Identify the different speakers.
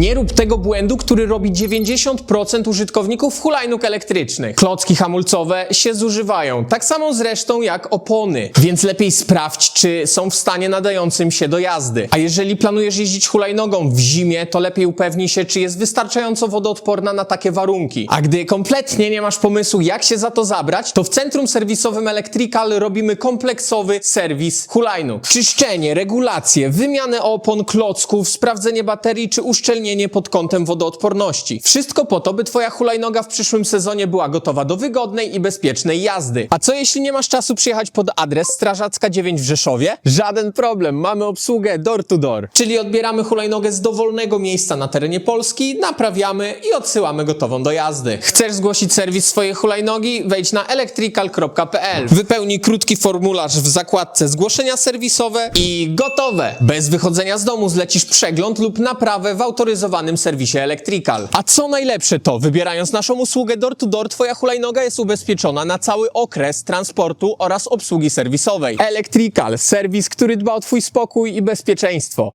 Speaker 1: Nie rób tego błędu, który robi 90% użytkowników hulajnóg elektrycznych. Klocki hamulcowe się zużywają, tak samo zresztą jak opony, więc lepiej sprawdź, czy są w stanie nadającym się do jazdy. A jeżeli planujesz jeździć hulajnogą w zimie, to lepiej upewnij się, czy jest wystarczająco wodoodporna na takie warunki. A gdy kompletnie nie masz pomysłu, jak się za to zabrać, to w centrum serwisowym Electrical robimy kompleksowy serwis hulajnóg. Czyszczenie, regulacje, wymianę opon, klocków, sprawdzenie baterii czy uszczelnienie pod kątem wodoodporności. Wszystko po to, by twoja hulajnoga w przyszłym sezonie była gotowa do wygodnej i bezpiecznej jazdy. A co jeśli nie masz czasu przyjechać pod adres Strażacka 9 w Rzeszowie? Żaden problem, mamy obsługę door to door. Czyli odbieramy hulajnogę z dowolnego miejsca na terenie Polski, naprawiamy i odsyłamy gotową do jazdy. Chcesz zgłosić serwis swojej hulajnogi? Wejdź na electrical.pl. Wypełnij krótki formularz w zakładce zgłoszenia serwisowe i gotowe. Bez wychodzenia z domu zlecisz przegląd lub naprawę w autoryzowanym serwisie Electrical. A co najlepsze to, wybierając naszą usługę door to door, twoja hulajnoga jest ubezpieczona na cały okres transportu oraz obsługi serwisowej. Electrical, serwis, który dba o twój spokój i bezpieczeństwo.